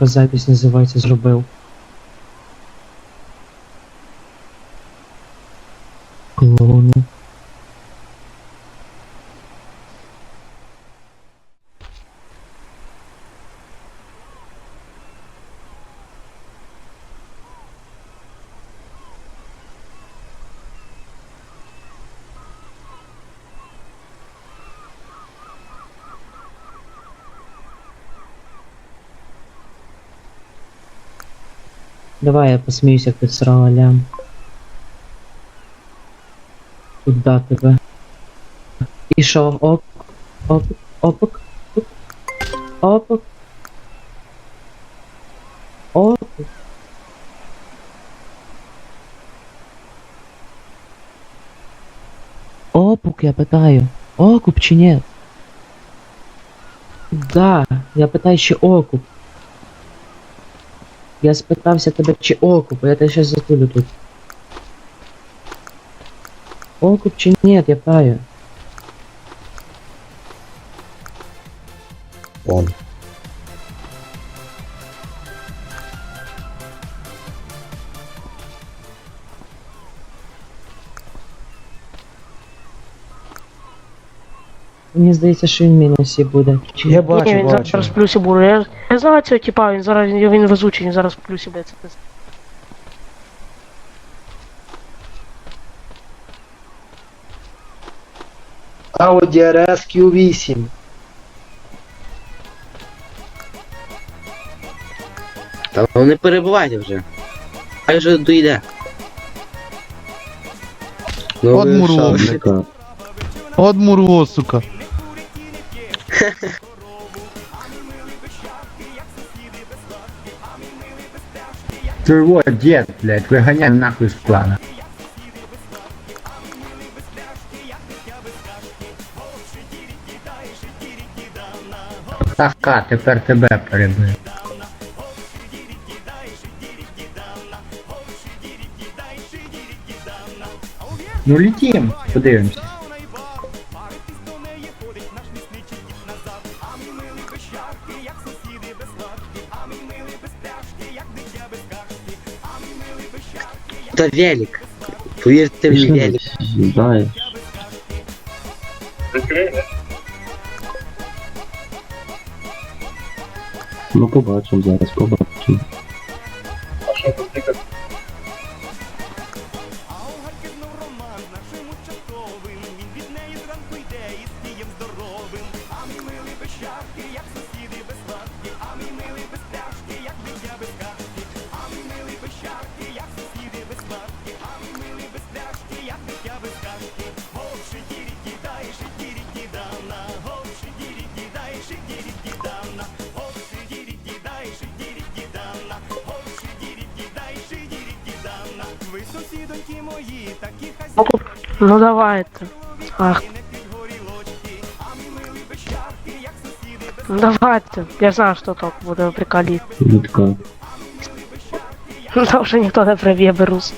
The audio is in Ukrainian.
сука, запись називається, зробив. Клоуни. Давай я посміюсь, як ти срала лям. Куда тебе? І що, оп, оп, опок, оп, опок, опок. Опук, я питаю. Окуп чи ні? Да, я питаю, чи окуп. Я спитався тебе, чи окуп, я тебе сейчас затулю тут. Окуп чи ні, я паю. Он. Мені здається, що він в мінусі буде. Чи Я бачу, Ні, він бачу. зараз в плюсі буде. Я, я знаю цього типа, він зараз він везучий, він зараз в плюсі буде. Це. Audi RS Q8. Та ну не перебувайте вже. Хай вже доїде. Ну, От ви мурло, що? От мурло, сука. Ты дед, блядь, выгоняй нахуй с плана. Така, тепер тебе перебив. Ну летим, подивимось. Та велик. Повірте мені, велик. Знаєш. Ну побачимо зараз, побачимо. Ну давайте. Ах. Ну давайте. Я знаю, что так буду приколить. Ну да уже ніхто не приб'є берус.